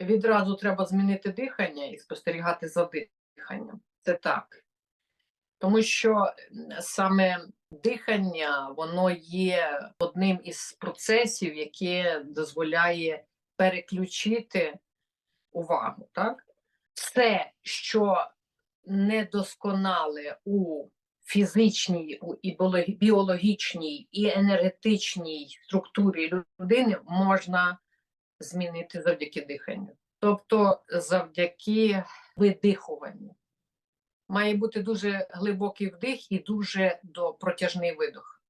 відразу треба змінити дихання і спостерігати за диханням. Це так. Тому що саме дихання воно є одним із процесів, яке дозволяє переключити увагу. Так? Все, що недосконале у фізичній і біологічній і енергетичній структурі людини можна змінити завдяки диханню. Тобто завдяки видихуванню. Має бути дуже глибокий вдих і дуже протяжний видох.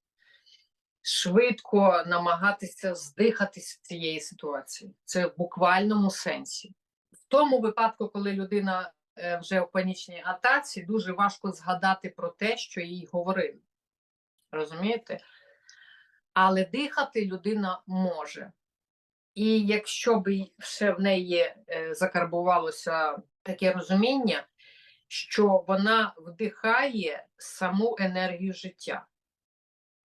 Швидко намагатися здихатись з цієї ситуації. Це в буквальному сенсі. В тому випадку, коли людина е, вже в панічній атаці, дуже важко згадати про те, що їй говорили. Розумієте? Але дихати людина може. І якщо б ще в неї е, закарбувалося таке розуміння, що вона вдихає саму енергію життя.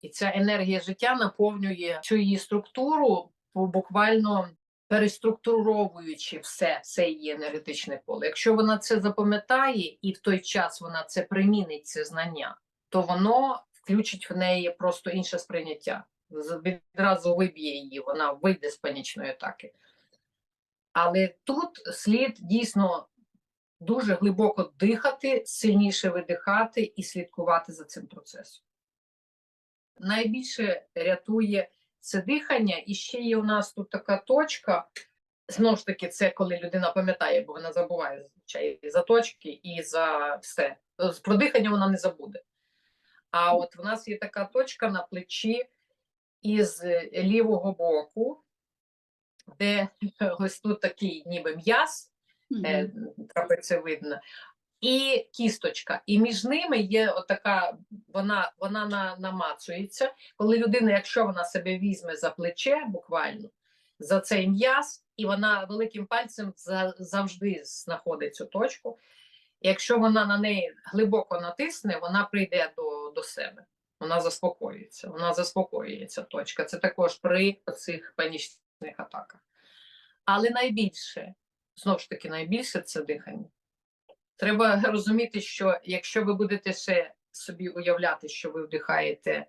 І ця енергія життя наповнює цю її структуру, буквально переструктуровуючи все, все її енергетичне поле. Якщо вона це запам'ятає і в той час вона це примінить, це знання, то воно включить в неї просто інше сприйняття. Відразу виб'є її, вона вийде з панічної атаки. Але тут слід дійсно дуже глибоко дихати, сильніше видихати і слідкувати за цим процесом. Найбільше рятує це дихання, і ще є у нас тут така точка. Знову ж таки, це коли людина пам'ятає, бо вона забуває зазвичай за точки, і за все. Про дихання вона не забуде. А от в нас є така точка на плечі із лівого боку, де ось тут такий ніби м'яз, е, трапецевидна, і кісточка. І між ними є отака, вона, вона на, намацується. Коли людина, якщо вона себе візьме за плече, буквально за цей м'яз, і вона великим пальцем за, завжди знаходить цю точку. Якщо вона на неї глибоко натисне, вона прийде до, до себе. Вона заспокоюється. Вона заспокоюється точка. Це також при цих панічних атаках. Але найбільше, знову ж таки, найбільше це дихання. Треба розуміти, що якщо ви будете ще собі уявляти, що ви вдихаєте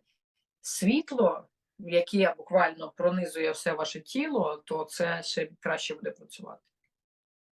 світло, яке буквально пронизує все ваше тіло, то це ще краще буде працювати.